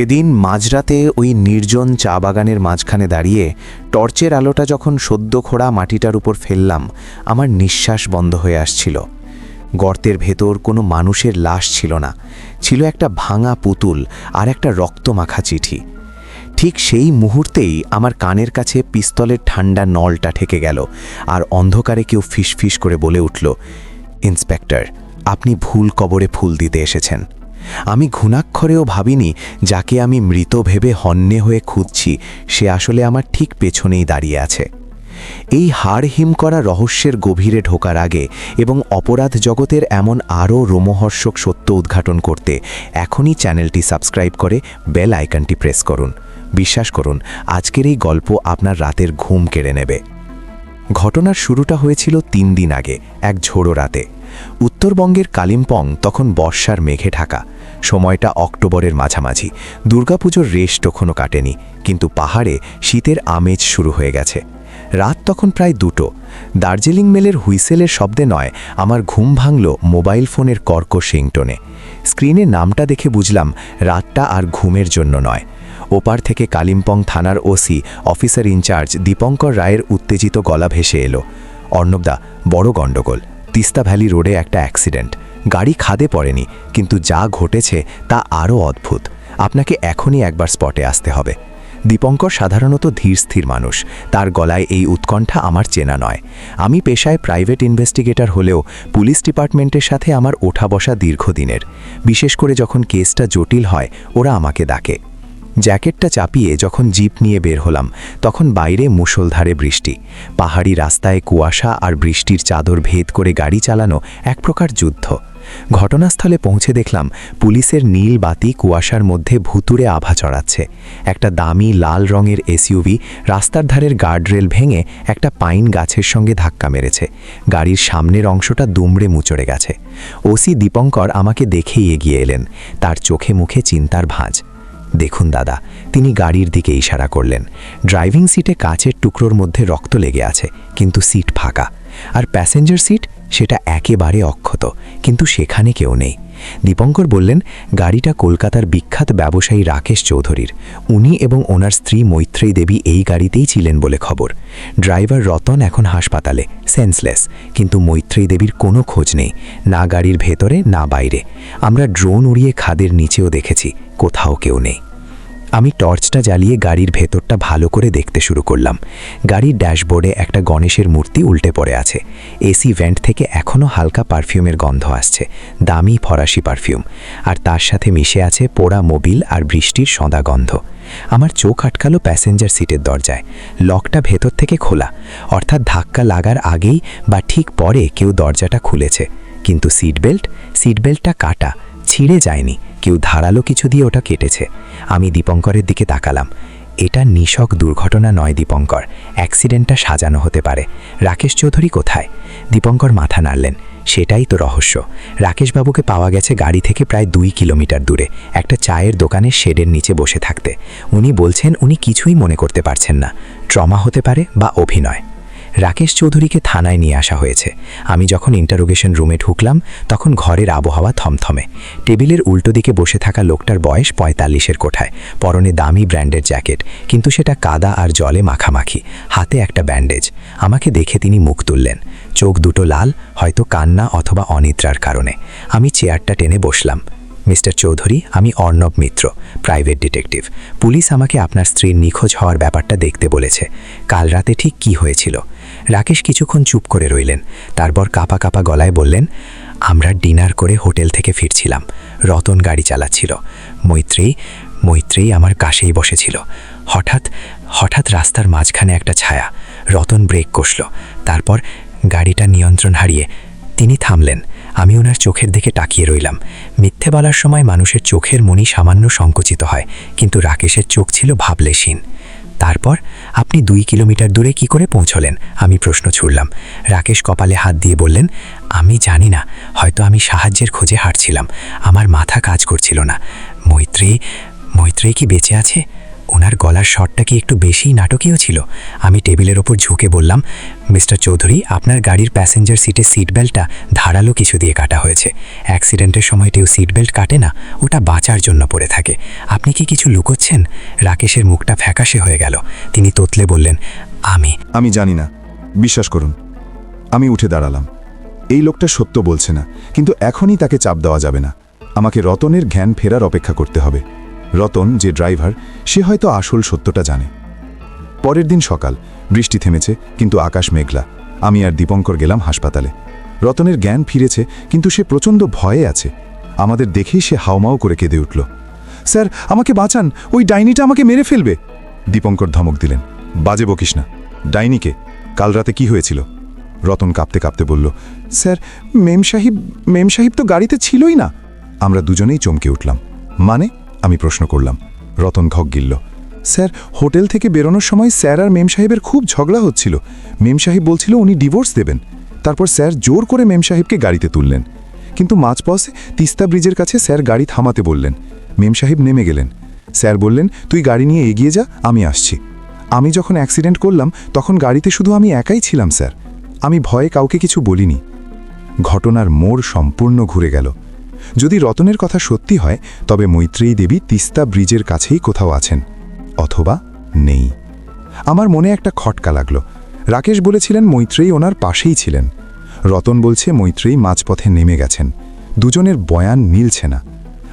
সেদিন মাঝরাতে ওই নির্জন চা বাগানের মাঝখানে দাঁড়িয়ে টর্চের আলোটা যখন সদ্য খোড়া মাটিটার উপর ফেললাম, আমার নিঃশ্বাস বন্ধ হয়ে আসছিল। গর্তের ভেতর কোনো মানুষের লাশ ছিল না, ছিল একটা ভাঙা পুতুল আর একটা রক্তমাখা চিঠি। ঠিক সেই মুহূর্তেই আমার কানের কাছে পিস্তলের ঠান্ডা নলটা ঠেকে গেল আর অন্ধকারে কেউ ফিসফিস করে বলে উঠল, ইন্সপেক্টর, আপনি ভুল কবরে ফুল দিতে এসেছেন। আমি ঘুণাক্ষরেও ভাবিনি, যাকে আমি মৃত ভেবে হন্যে হয়ে খুঁজছি, সে আসলে আমার ঠিক পেছনেই দাঁড়িয়ে আছে। এই হাড় হিম করা রহস্যের গভীরে ঢোকার আগে এবং অপরাধ জগতের এমন আরও রোমহর্ষক সত্য উদ্ঘাটন করতে, এখনই চ্যানেলটি সাবস্ক্রাইব করে বেল আইকনটি প্রেস করুন। বিশ্বাস করুন, আজকের এই গল্প আপনার রাতের ঘুম কেড়ে নেবে। ঘটনার শুরুটা হয়েছিল তিন দিন আগে, এক ঝোড়ো রাতে। উত্তরবঙ্গের কালিম্পং তখন বর্ষার মেঘে ঢাকা। সময়টা অক্টোবরের মাঝামাঝি। দুর্গাপুজোর রেশ তখনও কাটেনি, কিন্তু পাহাড়ে শীতের আমেজ শুরু হয়ে গেছে। রাত তখন প্রায় দুটো। দার্জিলিং মেলের হুইসেলের শব্দে নয়, আমার ঘুম ভাঙল মোবাইল ফোনের কর্কশ রিংটোনে স্ক্রিনে নামটা দেখে বুঝলাম, রাতটা আর ঘুমের জন্য নয়। ওপার থেকে কালিম্পং থানার ওসি, অফিসার ইনচার্জ দীপঙ্কর রায়ের উত্তেজিত গলা ভেসে এলো। অর্ণবদা, বড় গণ্ডগোল। তিস্তা ভ্যালি রোডে একটা অ্যাক্সিডেন্ট। গাড়ি খাদে পড়েনি, কিন্তু যা ঘটেছে তা আরও অদ্ভুত। আপনাকে এখনই একবার স্পটে আসতে হবে। দীপঙ্কর সাধারণত ধীরস্থির মানুষ। তার গলায় এই উৎকণ্ঠা আমার চেনা নয়। আমি পেশায় প্রাইভেট ইনভেস্টিগেটর হলেও পুলিশ ডিপার্টমেন্টের সাথে আমার ওঠা বসা দীর্ঘদিনের। বিশেষ করে যখন কেসটা জটিল হয়, ওরা আমাকে ডাকে। জ্যাকেটটা চাপিয়ে যখন জিপ নিয়ে বের হলাম, তখন বাইরে মুষলধারে বৃষ্টি। পাহাড়ি রাস্তায় কুয়াশা আর বৃষ্টির চাদর ভেদ করে গাড়ি চালানো এক প্রকার যুদ্ধ। ঘটনাস্থলে পৌঁছে দেখলাম, পুলিশের নীল বাতি কুয়াশার মধ্যে ভুতুরে আভা চড়াচ্ছে। একটা দামি লাল রঙের এসইউভি রাস্তার ধারের গার্ডরেল ভেঙে একটা পাইন গাছের সঙ্গে ধাক্কা মেরেছে। গাড়ির সামনের অংশটা দুমড়ে মুচড়ে গেছে। ওসি দীপঙ্কর আমাকে দেখেই এগিয়ে এলেন। তার চোখে মুখে চিন্তার ভাঁজ। দেখুন দাদা, তিনি গাড়ির দিকে ইশারা করলেন। ড্রাইভিং সিটে কাচের টুকরোর মধ্যে রক্ত লেগে আছে, কিন্তু সিট ফাঁকা। আর প্যাসেঞ্জার সিট, সেটা একেবারে অক্ষত, কিন্তু সেখানে কেউ নেই। দীপঙ্কর বললেন, গাড়িটা কলকাতার বিখ্যাত ব্যবসায়ী রাকেশ চৌধুরীর। উনি এবং ওনার স্ত্রী মৈত্রেয়ী দেবী এই গাড়িতেই ছিলেন বলে খবর। ড্রাইভার রতন এখন হাসপাতালে, সেন্সলেস। কিন্তু মৈত্রেয়ী দেবীর কোনো খোঁজ নেই, না গাড়ির ভেতরে, না বাইরে। আমরা ড্রোন উড়িয়ে খাদের নিচেও দেখেছি, কোথাও কেউ নেই। আমি টর্চটা জ্বালিয়ে গাড়ির ভেতরটা ভালো করে দেখতে শুরু করলাম। গাড়ির ড্যাশবোর্ডে একটা গণেশের মূর্তি উল্টে পড়ে আছে। এসি ভেন্ট থেকে এখনও হালকা পারফিউমের গন্ধ আসছে। দামি ফরাসি পারফিউম। আর তার সাথে মিশে আছে পোড়া মোবিল আর বৃষ্টির সদা গন্ধ। আমার চোখ আটকালো প্যাসেঞ্জার সিটের দরজায়। লকটা ভেতর থেকে খোলা। অর্থাৎ ধাক্কা লাগার আগেই বা ঠিক পরে কেউ দরজাটা খুলেছে। কিন্তু সিট বেল্ট সিট বেল্টটা কাটা। ছিঁড়ে যায়নি। কেউ ধারালো কিছু দিয়ে ওটা কেটেছে। আমি দীপঙ্করের দিকে তাকালাম। এটা নিশক দুর্ঘটনা নয় দীপঙ্কর, অ্যাক্সিডেন্টটা সাজানো হতে পারে। রাকেশ চৌধুরী কোথায়? দীপঙ্কর মাথা নাড়লেন, সেটাই তো রহস্য। রাকেশবাবুকে পাওয়া গেছে গাড়ি থেকে প্রায় দুই কিলোমিটার দূরে, একটা চায়ের দোকানের শেডের নিচে বসে থাকতে। উনি বলছেন, উনি কিছুই মনে করতে পারছেন না, ট্রমা হতে পারে বা অভিনয়। রাকেশ চৌধুরীকে থানায় নিয়ে আসা হয়েছে। আমি যখন ইন্টারোগেশন রুমে ঢুকলাম, তখন ঘরের আবহাওয়া থমথমে। টেবিলের উল্টো দিকে বসে থাকা লোকটার বয়স পঁয়তাল্লিশের কোঠায়। পরনে দামি ব্র্যান্ডের জ্যাকেট, কিন্তু সেটা কাদা আর জলে মাখামাখি। হাতে একটা ব্যান্ডেজ। আমাকে দেখে তিনি মুখ তুললেন। চোখ দুটো লাল, হয়তো কান্না অথবা অনিদ্রার কারণে। আমি চেয়ারটা টেনে বসলাম। মিস্টার চৌধুরী, আমি Arnab Mitra, private detective. Police আমাকে আপনার স্ত্রীর নিখোঁজ হওয়ার ব্যাপারটা দেখতে বলেছে। কাল রাতে ঠিক কি হয়েছিল? রাকেশ কিছুক্ষণ চুপ করে রইলেন। তারপর কাপা কাপা গলায় বললেন, আমরা ডিনার করে হোটেল থেকে ফিরছিলাম। রতন গাড়ি চালাচ্ছিল। মৈত্রী মৈত্রী আমার কাছেই বসেছিল। হঠাৎ হঠাৎ রাস্তার মাঝখানে একটা ছায়া। রতন ব্রেক কষল। তারপর গাড়িটা নিয়ন্ত্রণ হারিয়ে তিনি থামলেন। আমি ওনার চোখের দিকে তাকিয়ে রইলাম। মিথ্যে বলার সময় মানুষের চোখের মনি সামান্য সংকুচিত হয়, কিন্তু রাকেশের চোখ ছিল ভাবলেশীন তারপর আপনি দুই কিলোমিটার দূরে কি করে পৌঁছলেন? আমি প্রশ্ন ছুড়লাম। রাকেশ কপালে হাত দিয়ে বললেন, আমি জানি না, হয়তো আমি সাহায্যের খোঁজে হাঁটছিলাম আমার মাথা কাজ করছিল না। মৈত্রী মৈত্রী কি বেঁচে আছে? ওনার গলার শটটা কি একটু বেশিই নাটকীয় ছিল? আমি টেবিলের ওপর ঝুঁকে বললাম, মিস্টার চৌধুরী, আপনার গাড়ির প্যাসেঞ্জার সিটে সিট বেল্টটা ধারালো কিছু দিয়ে কাটা হয়েছে। অ্যাক্সিডেন্টের সময় কেউ সিট বেল্ট কাটে না, ওটা বাঁচার জন্য পড়ে থাকে। আপনি কি কিছু লুকোচ্ছেন? রাকেশের মুখটা ফ্যাকাশে হয়ে গেল। তিনি তোতলে বললেন, আমি। আমি জানি না। বিশ্বাস করুন, আমি উঠে দাঁড়ালাম। এই লোকটা সত্য বলছে না, কিন্তু এখনই তাকে চাপ দেওয়া যাবে না। আমাকে রতনের জ্ঞান ফেরার অপেক্ষা করতে হবে। রতন, যে ড্রাইভার, সে হয়তো আসল সত্যটা জানে। পরের দিন সকাল, বৃষ্টি থেমেছে, কিন্তু আকাশ মেঘলা। আমি আর দীপঙ্কর গেলাম হাসপাতালে। রতনের জ্ঞান ফিরেছে, কিন্তু সে প্রচণ্ড ভয়ে আছে। আমাদের দেখেই সে হাওমাও করে কেঁদে উঠল। স্যার, আমাকে বাঁচান, ওই ডাইনিটা আমাকে মেরে ফেলবে! দীপঙ্কর ধমক দিলেন। বাজে বকিস না। ডাইনিকে কাল রাতে কি হয়েছিল? রতন কাঁপতে কাঁপতে বলল, sir memsahib memsahib তো গাড়িতে ছিলই না। আমরা দুজনেই চমকে উঠলাম। মানে? আমি প্রশ্ন করলাম। রতন ঘক গিলল, স্যার, হোটেল থেকে বেরোনোর সময় স্যার আর মেম সাহেবের খুব ঝগড়া হচ্ছিল। মেম সাহেব বলছিল উনি ডিভোর্স দেবেন। তারপর স্যার জোর করে মেম সাহেবকে গাড়িতে তুললেন। কিন্তু মাঝপথে তিস্তা ব্রিজের কাছে স্যার গাড়ি থামাতে বললেন। মেম সাহেব নেমে গেলেন। স্যার বললেন, তুই গাড়ি নিয়ে এগিয়ে যা, আমি আসছি। আমি যখন অ্যাক্সিডেন্ট করলাম, তখন গাড়িতে শুধু আমি একাই ছিলাম, স্যার। আমি ভয়ে কাউকে কিছু বলিনি। ঘটনার মোড় সম্পূর্ণ ঘুরে গেল। যদি রতনের কথা সত্যি হয়, তবে মৈত্রেয়ী দেবী তিস্তা ব্রিজের কাছেই কোথাও আছেন, অথবা নেই। আমার মনে একটা খটকা লাগল। রাকেশ বলেছিলেন মৈত্রেয়ী ওনার পাশেই ছিলেন। রতন বলছে মৈত্রেয়ী মাঝপথে নেমে গেছেন। দুজনের বয়ান মিলছে না।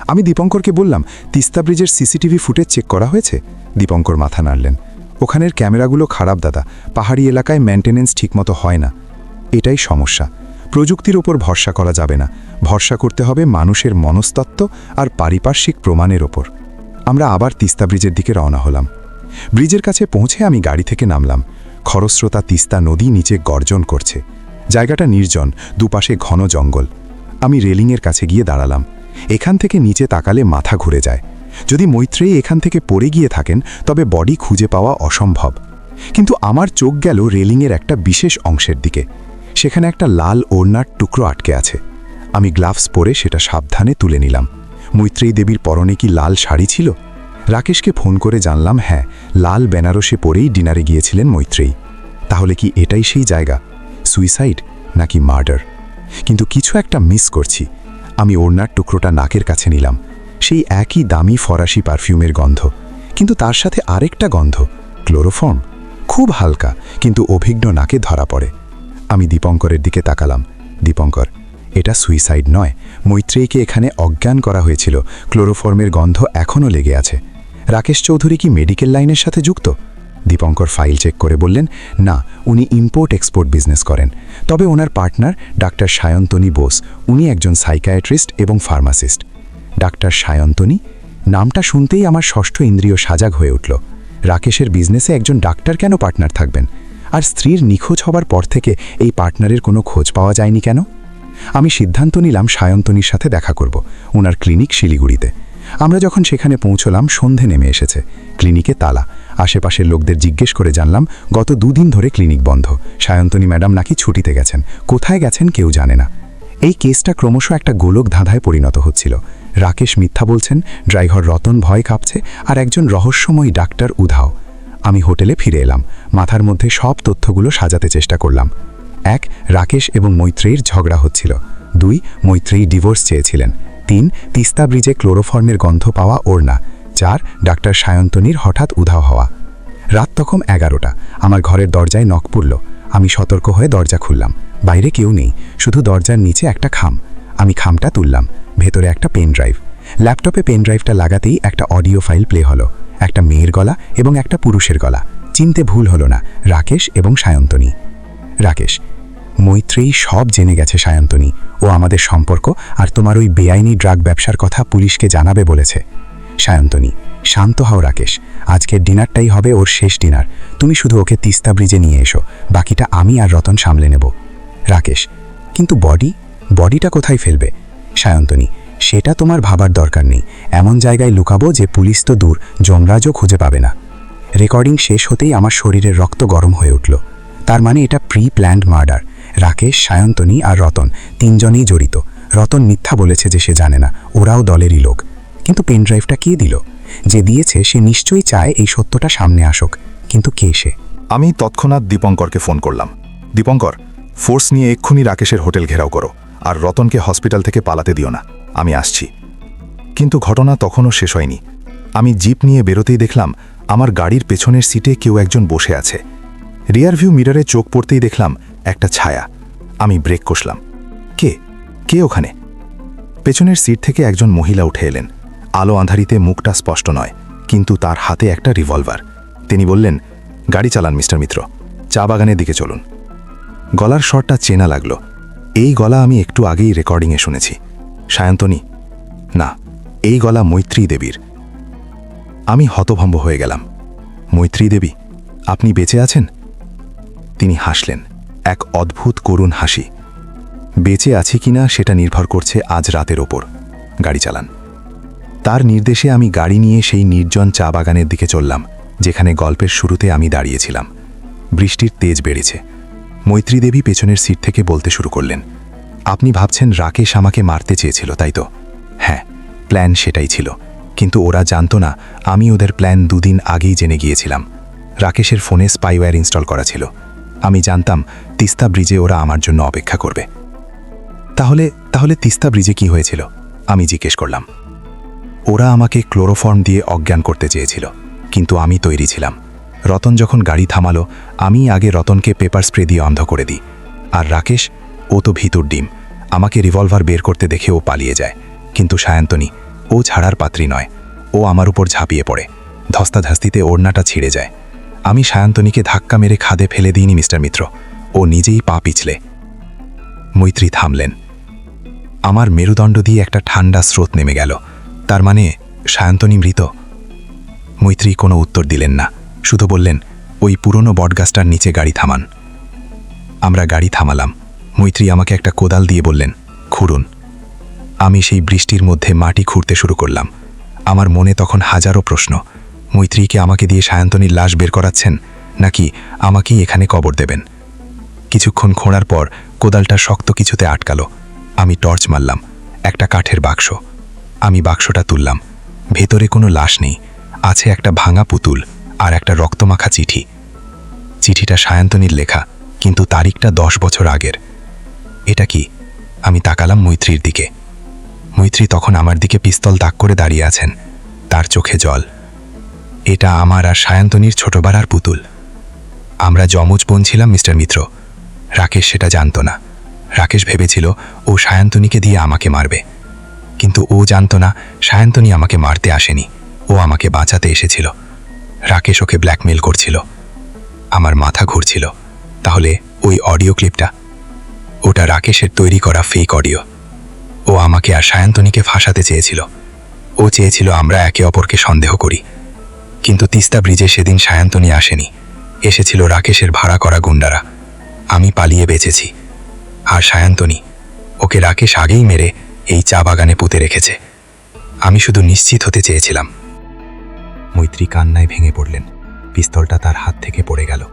আমি দীপঙ্করকে বললাম, তিস্তা ব্রিজের সিসিটিভি ফুটেজ চেক করা হয়েছে? দীপঙ্কর মাথা নাড়লেন। ওখানের ক্যামেরাগুলো খারাপ, দাদা। পাহাড়ি এলাকায় মেনটেনেন্স ঠিকমতো হয় না। এটাই সমস্যা। প্রযুক্তির ওপর ভরসা করা যাবে না। ভরসা করতে হবে মানুষের মনস্তত্ত্ব আর পারিপার্শ্বিক প্রমাণের ওপর। আমরা আবার তিস্তা ব্রিজের দিকে রওনা হলাম। ব্রিজের কাছে পৌঁছে আমি গাড়ি থেকে নামলাম। খরস্রোতা তিস্তা নদী নিচে গর্জন করছে। জায়গাটা নির্জন, দুপাশে ঘন জঙ্গল। আমি রেলিংয়ের কাছে গিয়ে দাঁড়ালাম। এখান থেকে নিচে তাকালে মাথা ঘুরে যায়। যদি মৈত্রেয়ী এখান থেকে পড়ে গিয়ে থাকেন, তবে বডি খুঁজে পাওয়া অসম্ভব। কিন্তু আমার চোখ গেল রেলিংয়ের একটা বিশেষ অংশের দিকে। সেখানে একটা লাল ওড়নার টুকরো আটকে আছে। আমি গ্লাভস পরে সেটা সাবধানে তুলে নিলাম। মৈত্রেয়ী দেবীর পরনে কি লাল শাড়ি ছিল? রাকেশকে ফোন করে জানলাম হ্যাঁ লাল বেনারসে পরেই ডিনারে গিয়েছিলেন মৈত্রেয়ী। তাহলে কি এটাই সেই জায়গা? সুইসাইড নাকি মার্ডার? কিন্তু কিছু একটা মিস করছি। আমি ওড়নার টুকরোটা নাকের কাছে নিলাম। সেই একই দামি ফরাসি পারফিউমের গন্ধ। কিন্তু তার সাথে আরেকটা গন্ধ, ক্লোরোফর্ম। খুব হালকা, কিন্তু অভিজ্ঞ নাকে ধরা পড়ে। আমি দীপঙ্করের দিকে তাকালাম। দীপঙ্কর, এটা সুইসাইড নয়। মৈত্রেয়ীকে এখানে অজ্ঞান করা হয়েছিল। ক্লোরোফর্মের গন্ধ এখনও লেগে আছে। রাকেশ চৌধুরী কি মেডিকেল লাইনের সাথে যুক্ত? দীপঙ্কর ফাইল চেক করে বললেন, না, উনি ইম্পোর্ট এক্সপোর্ট বিজনেস করেন। তবে ওনার পার্টনার ডাক্তার সায়ন্তনী বোস। উনি একজন সাইকায়াট্রিস্ট এবং ফার্মাসিস্ট। ডাক্তার সায়ন্তনী? নামটা শুনতেই আমার ষষ্ঠ ইন্দ্রিয় সাজাগ হয়ে উঠল। রাকেশের বিজনেসে একজন ডাক্তার কেন পার্টনার থাকবেন? আর স্ত্রীর নিখোঁজ হবার পর থেকে এই পার্টনারের কোনো খোঁজ পাওয়া যায়নি কেন? আমি সিদ্ধান্ত নিলাম সায়ন্তনীর সাথে দেখা করব ওনার ক্লিনিক শিলিগুড়িতে। আমরা যখন সেখানে পৌঁছলাম, সন্ধে নেমে এসেছে। ক্লিনিকে তালা। আশেপাশের লোকদের জিজ্ঞেস করে জানলাম, গত দুদিন ধরে ক্লিনিক বন্ধ। সায়ন্তনী ম্যাডাম নাকি ছুটিতে গেছেন। কোথায় গেছেন কেউ জানে না। এই কেসটা ক্রমশ একটা গোলক ধাঁধায় পরিণত হচ্ছিল। রাকেশ মিথ্যা বলছেন, ড্রাইভার রতন ভয় কাঁপছে, আর একজন রহস্যময়ী ডাক্তার উধাও। আমি হোটেলে ফিরে এলাম। মাথার মধ্যে সব তথ্যগুলো সাজাতে চেষ্টা করলাম। এক, রাকেশ এবং মৈত্রেয়ীর ঝগড়া হচ্ছিল। দুই, মৈত্রেয়ী ডিভোর্স চেয়েছিলেন। তিন, তিস্তা ব্রিজে ক্লোরোফর্মের গন্ধ পাওয়া ওড়না। চার, ডাক্তার সায়ন্তনীর হঠাৎ উধাও হওয়া। রাত তখন এগারোটা। আমার ঘরের দরজায় নখ পড়ল। আমি সতর্ক হয়ে দরজা খুললাম। বাইরে কেউ নেই। শুধু দরজার নিচে একটা খাম। আমি খামটা তুললাম। ভেতরে একটা পেন ড্রাইভ। ল্যাপটপে পেন ড্রাইভটা লাগাতেই একটা অডিও ফাইল প্লে হলো। একটা মেয়ের গলা এবং একটা পুরুষের গলা। চিনতে ভুল হলো না, রাকেশ এবং সায়ন্তনী। রাকেশ, মৈত্রেয়ী সব জেনে গেছে সায়ন্তনী। ও আমাদের সম্পর্ক আর তোমার ওই বেআইনি ড্রাগ ব্যবসার কথা পুলিশকে জানাবে বলেছে। সায়ন্তনী, শান্ত হও রাকেশ, আজকের ডিনারটাই হবে ওর শেষ ডিনার। তুমি শুধু ওকে তিস্তা ব্রিজে নিয়ে এসো, বাকিটা আমি আর রতন সামলে নেব। রাকেশ, কিন্তু বডি? বডিটা কোথায় ফেলবে? সায়ন্তনী সেটা তোমার ভাবার দরকার নেই। এমন জায়গায় লুকাবো যে পুলিশ তো দূর, যমরাজও খুঁজে পাবে না। রেকর্ডিং শেষ হতেই আমার শরীরের রক্ত গরম হয়ে উঠল। তার মানে এটা pre planned murder Rakesh, Sayantani আর রতন তিনজনেই জড়িত। রতন মিথ্যা বলেছে যে সে জানে না, ওরাও দলেরই লোক। কিন্তু পেনড্রাইভটা কে দিল? যে দিয়েছে, সে নিশ্চয়ই চায় এই সত্যটা সামনে আসুক। কিন্তু কে সে? আমি তৎক্ষণাৎ দীপঙ্করকে ফোন করলাম। দীপঙ্কর ফোর্স নিয়ে এক্ষুনি রাকেশের হোটেল ঘেরাও করো, আর রতনকে হসপিটাল থেকে পালাতে দিও না। আমি আসছি। কিন্তু ঘটনা তখনও শেষ হয়নি। আমি জিপ নিয়ে বেরোতেই দেখলাম, আমার গাড়ির পেছনের সিটে কেউ একজন বসে আছে। রিয়ার ভিউ মিররে চোখ পড়তেই দেখলাম, একটা ছায়া। আমি ব্রেক কষলাম। কে? কে ওখানে? পেছনের সিট থেকে একজন মহিলা উঠে এলেন। আলো আঁধারিতে মুখটা স্পষ্ট নয়, কিন্তু তার হাতে একটা রিভলভার। তিনি বললেন, গাড়ি চালান, মিস্টার মিত্র। চা বাগানের দিকে চলুন। গলার স্বরটা চেনা লাগল। এই গলা আমি একটু আগেই রেকর্ডিংয়ে শুনেছি। সায়ন্তনী, না, এই গলা মৈত্রী দেবীর আমি হতভম্ব হয়ে গেলাম। মৈত্রী দেবী আপনি বেঁচে আছেন? তিনি হাসলেন, এক অদ্ভুত করুণ হাসি। বেঁচে আছি কিনা সেটা নির্ভর করছে আজ রাতের ওপর। গাড়ি চালান। তার নির্দেশে আমি গাড়ি নিয়ে সেই নির্জন চা বাগানের দিকে চললাম, যেখানে গল্পের শুরুতে আমি দাঁড়িয়েছিলাম। বৃষ্টির তেজ বেড়েছে। মৈত্রী দেবী পেছনের সিট থেকে বলতে শুরু করলেন আপনি ভাবছেন রাকেশ আমাকে মারতে চেয়েছিল, তাই তো? হ্যাঁ প্ল্যান সেটাই ছিল। কিন্তু ওরা জানতো না, আমি ওদের প্ল্যান দুদিন আগেই জেনে গিয়েছিলাম। রাকেশের ফোনে স্পাইওয়্যার ইনস্টল করা ছিল। আমি জানতাম, তিস্তা ব্রিজে ওরা আমার জন্য অপেক্ষা করবে। তাহলে তাহলে তিস্তা ব্রিজে কি হয়েছিল? আমি জিজ্ঞেস করলাম। ওরা আমাকে ক্লোরোফর্ম দিয়ে অজ্ঞান করতে চেয়েছিল, কিন্তু আমি তৈরি ছিলাম। রতন যখন গাড়ি থামালো আমি আগে রতনকে পেপার স্প্রে দিয়ে অন্ধ করে দিই। আর রাকেশ ও তো ভিতর ডিম। আমাকে রিভলভার বের করতে দেখে ও পালিয়ে যায়। কিন্তু সায়ন্তনী, ও ছাড়ার পাত্রী নয়। ও আমার উপর ঝাঁপিয়ে পড়ে। ধস্তাধস্তিতে ওড়নাটা ছিঁড়ে যায়। আমি সায়ন্তনীকে ধাক্কা মেরে খাদে ফেলে দিইনি, মিস্টার মিত্র। ও নিজেই পা পিছলে। মৈত্রী থামলেন। আমার মেরুদণ্ড দিয়ে একটা ঠান্ডা স্রোত নেমে গেল। তার মানে সায়ন্তনী মৃত? মৈত্রী কোনো উত্তর দিলেন না। শুধু বললেন, ওই পুরনো বটগাছটার নিচে গাড়ি থামান। আমরা গাড়ি থামালাম। মৈত্রী আমাকে একটা কোদাল দিয়ে বললেন, খুঁড়ুন, আমি সেই বৃষ্টির মধ্যে মাটি খুঁড়তে শুরু করলাম। আমার মনে তখন হাজারো প্রশ্ন। মৈত্রীকে আমাকে দিয়ে সায়ন্তনীর লাশ বের করাচ্ছেন, নাকি আমাকেই এখানে কবর দেবেন? কিছুক্ষণ খোঁড়ার পর কোদালটা শক্ত কিছুতে আটকালো। আমি টর্চ মারলাম, একটা কাঠের বাক্স। আমি বাক্সটা তুললাম। ভেতরে কোনো লাশ নেই। আছে একটা ভাঙা পুতুল আর একটা রক্তমাখা চিঠি। চিঠিটা সায়ন্তনীর লেখা, কিন্তু তারিখটা দশ বছর আগের। এটা কি? আমি তাকালাম মৈত্রীর দিকে। মৈত্রী তখন আমার দিকে পিস্তল তাক করে দাঁড়িয়ে আছেন। তার চোখে জল। এটা আমার আর সায়ন্তনীর ছোটবেলার পুতুল। আমরা যমজ বোন ছিলাম, মিস্টার মিত্র। রাকেশ সেটা জানত না। রাকেশ ভেবেছিল, ও সায়ন্তনীকে দিয়ে আমাকে মারবে। কিন্তু ও জানতো না, সায়ন্তনী আমাকে মারতে আসেনি। ও আমাকে বাঁচাতে এসেছিল। রাকেশ ওকে ব্ল্যাকমেল করছিল। আমার মাথা ঘুরছিল। তাহলে ওই অডিও ক্লিপটা ওটা রাকেশের তৈরি করা ফেক অডিও ও আমাকে আর সায়ন্তনীকে ফাঁসাতে চেয়েছিল। ও চেয়েছিল আমরা একে অপরকে সন্দেহ করি। কিন্তু তিস্তা ব্রিজে সেদিন সায়ন্তনী আসেনি। এসেছিল রাকেশের ভাড়া করা গুন্ডারা। আমি পালিয়ে বেঁচেছি। আর সায়ন্তনী, ওকে রাকেশ আগেই মেরে এই চা বাগানে পুঁতে রেখেছে। আমি শুধু নিশ্চিত হতে চেয়েছিলাম। মৈত্রী কান্নায় ভেঙে পড়লেন। পিস্তলটা তার হাত থেকে পড়ে গেল।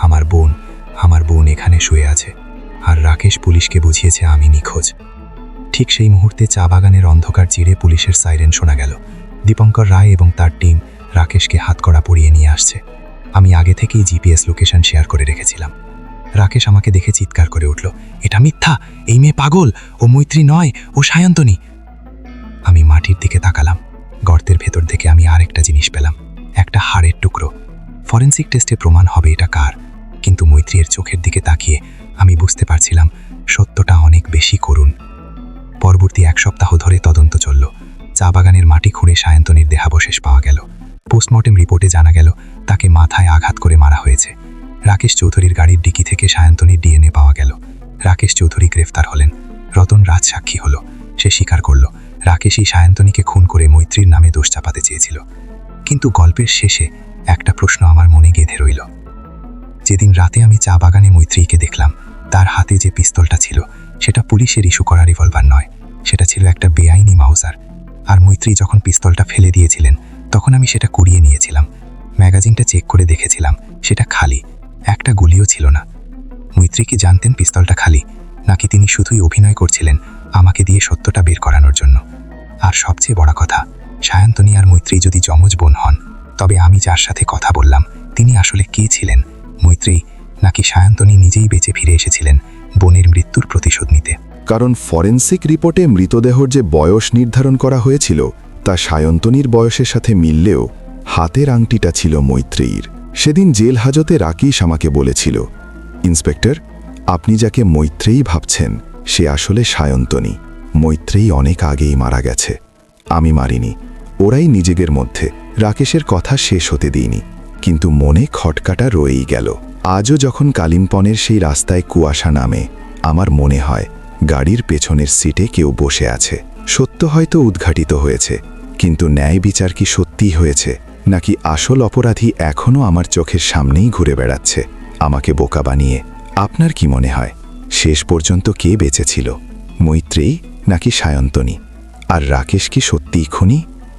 আমার বোন আমার বোন এখানে শুয়ে আছে। আর রাকেশ পুলিশকে বুঝিয়েছে আমি নিখোঁজ। ঠিক সেই মুহূর্তে চা বাগানের অন্ধকার চিরে পুলিশের সাইরেন শোনা গেল। দীপঙ্কর রায় এবং তার টিম রাকেশকে হাতকড়া পরিয়ে নিয়ে আসছে। আমি আগে থেকেই জিপিএস লোকেশন শেয়ার করে রেখেছিলাম। রাকেশ আমাকে দেখে চিৎকার করে উঠল, এটা মিথ্যা! এই মেয়ে পাগল! ও মৈত্রী নয়! ও সায়ন্তনী! আমি মাটির দিকে তাকালাম। গর্তের ভেতর থেকে আমি আরেকটা জিনিস পেলাম, একটা হাড়ের টুকরো। ফরেন্সিক টেস্টে প্রমাণ হবে এটা কার, কিন্তু মৈত্রীর চোখের দিকে তাকিয়ে আমি বুঝতে পারছিলাম সত্যটা অনেক বেশি করুণ। পরবর্তী এক সপ্তাহ ধরে তদন্ত চলল। চা বাগানের মাটি খুঁড়ে সায়ন্তনীর দেহাবশেষ পাওয়া গেল। পোস্টমর্টেম রিপোর্টে জানা গেল, তাকে মাথায় আঘাত করে মারা হয়েছে। রাকেশ চৌধুরীর গাড়ির ডিকি থেকে সায়ন্তনীর ডিএনএ পাওয়া গেল। রাকেশ চৌধুরী গ্রেফতার হলেন। রতন রাজ সাক্ষী হল। সে স্বীকার করল। রাকেশই সায়ন্তনীকে খুন করে মৈত্রীর নামে দোষ চাপাতে চেয়েছিল। কিন্তু গল্পের শেষে একটা প্রশ্ন আমার মনে গেঁধে রইল। যেদিন রাতে আমি চা বাগানে মৈত্রীকে দেখলাম তার হাতে যে পিস্তলটা ছিল, সেটা পুলিশের ইস্যু করা রিভলভার নয়। সেটা ছিল একটা বেআইনি মাউজার। আর মৈত্রী যখন পিস্তলটা ফেলে দিয়েছিলেন, তখন আমি সেটা কুড়িয়ে নিয়েছিলাম। ম্যাগাজিনটা চেক করে দেখেছিলাম, সেটা খালি। একটা গুলিও ছিল না। মৈত্রী কি জানতেন পিস্তলটা খালি? নাকি তিনি শুধুই অভিনয় করছিলেন আমাকে দিয়ে সত্যটা বের করানোর জন্য? আর সবচেয়ে বড় কথা, সায়ন্তনী আর মৈত্রী যদি যমজ বোন হন, তবে আমি যার সাথে কথা বললাম, তিনি আসলে কে ছিলেন? মৈত্রী নাকি সায়ন্তনী নিজেই বেঁচে ফিরে এসেছিলেন বোনের মৃত্যুর প্রতিশোধ নিতে। কারণ ফরেন্সিক রিপোর্টে মৃতদেহর যে বয়স নির্ধারণ করা হয়েছিল, তা সায়ন্তনীর বয়সের সাথে মিললেও হাতের আংটিটা ছিল মৈত্রেয়ীর। সেদিন জেল হাজতে রাকেশ আমাকে বলেছিল, ইন্সপেক্টর, আপনি যাকে মৈত্রেয়ী ভাবছেন, সে আসলে সায়ন্তনী। মৈত্রেয়ী অনেক আগেই মারা গেছে। আমি মারিনি। ওরাই নিজেদের মধ্যে। রাকেশের কথা শেষ হতে দিইনি। কিন্তু মনে খটকাটা রয়েই গেল। আজও যখন কালিম্পনের সেই রাস্তায় কুয়াশা নামে, আমার মনে হয় গাড়ির পেছনের সিটে কেউ বসে আছে। সত্য হয়তো উদ্ঘাটিত হয়েছে, কিন্তু ন্যায় বিচার কি সত্যিই হয়েছে, নাকি আসল অপরাধী এখনও আমার চোখের সামনেই ঘুরে বেড়াচ্ছে? আমাকে বোকা বানিয়ে, আপনার কি মনে হয়? শেষ পর্যন্ত কে বেঁচেছিল? মৈত্রেয়ী নাকি সায়ন্তনী? আর রাকেশ কি সত্যিই খুনি?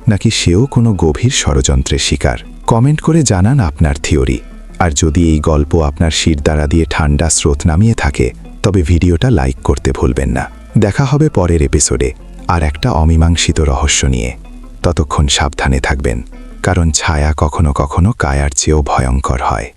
নাকি সেও কোনো গভীর ষড়যন্ত্রের শিকার? কমেন্ট করে জানান আপনার থিওরি। আর যদি এই গল্প আপনার শিরদাঁড়া দিয়ে ঠান্ডা স্রোত নামিয়ে থাকে, তবে ভিডিওটা লাইক করতে ভুলবেন না। দেখা হবে পরের এপিসোডে। আর একটা অমীমাংসিত রহস্য নিয়ে। ততক্ষণ সাবধানে থাকবেন, কারণ ছায়া কখনো কখনো কায়ার চেয়েও ভয়ঙ্কর হয়।